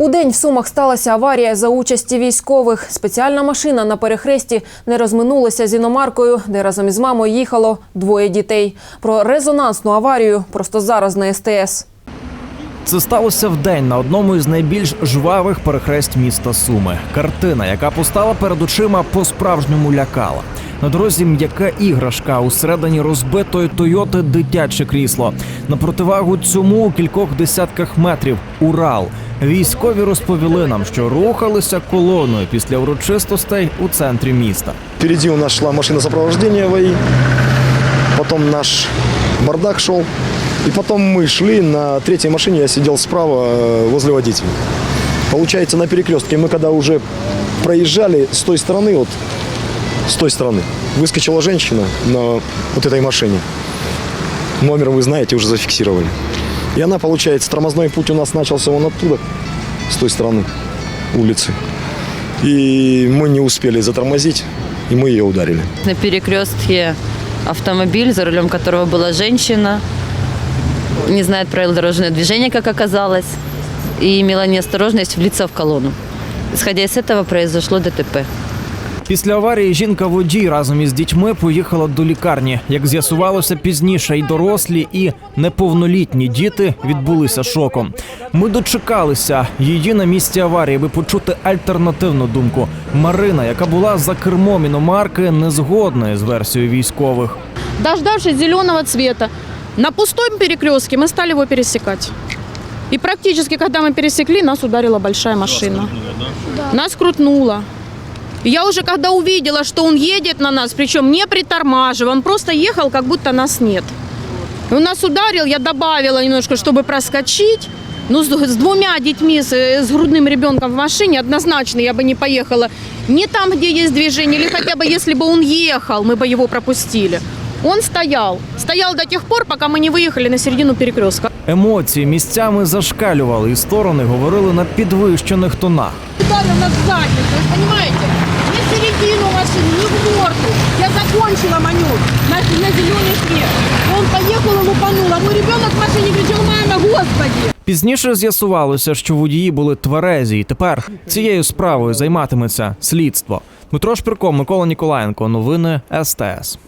У день в Сумах сталася аварія за участі військових. Спеціальна машина на перехресті не розминулася з іномаркою, де разом із мамою їхало двоє дітей. Про резонансну аварію просто зараз на СТС. Це сталося вдень на одному із найбільш жвавих перехресть міста Суми. Картина, яка постала перед очима, по-справжньому лякала. На дорозі м'яка іграшка усередині розбитої Тойоти дитяче крісло. На противагу цьому у кількох десятках метрів Урал. Військові розповіли нам, що рухалися колоною після урочистостей у центрі міста. Впереди у нас шла машина сопровождения ВАИ, потом наш бардак шел, и потом мы шли на третьей машине, я сидел справа э, возле водителя. Получается, на перекрестке мы когда уже проезжали с той стороны, вот с той стороны, выскочила женщина на вот этой машине. Номер вы знаете, уже зафиксировали. И она, получается, тормозной путь у нас начался вон оттуда, с той стороны улицы. И мы не успели затормозить, и мы ее ударили. На перекрестке автомобиль, за рулем которого была женщина, не знает правил дорожного движения, как оказалось, и имела неосторожность влиться в колонну. Исходя из этого произошло ДТП. Після аварії жінка-водій разом із дітьми поїхала до лікарні. Як з'ясувалося пізніше, і дорослі, і неповнолітні діти відбулися шоком. Ми дочекалися її на місці аварії, аби почути альтернативну думку. Марина, яка була за кермом іномарки, не згодна з версією військових. Дождавшись зеленого цвета, на пустом перекрестке мы стали его пересекать. И практически, когда мы пересекли, нас ударила большая машина. Нас крутнуло. И я уже когда увидела, что он едет на нас, причем не притормаживая, он просто ехал, как будто нас нет. И он нас ударил, я добавила немножко, чтобы проскочить. Ну, с, с двумя детьми, с, с грудным ребенком в машине однозначно я бы не поехала не там, где есть движение, или хотя бы если бы он ехал, мы бы его пропустили. Он стоял. Стоял до тех пор, пока мы не выехали на середину перекрестка. Емоції місцями зашкалювали, і сторони говорили на підвищених тонах. Ударил нас в задницу, вы понимаете? Не. Я закончила маню. на, на зеленый свет. Он поехал и лупанул. А мой ребенок в машине кричал, мама, господи! Пізніше з'ясувалося, що водії були тверезі, і тепер цією справою займатиметься слідство. Дмитро Шпирко, Микола Ніколаєнко. Новини СТС.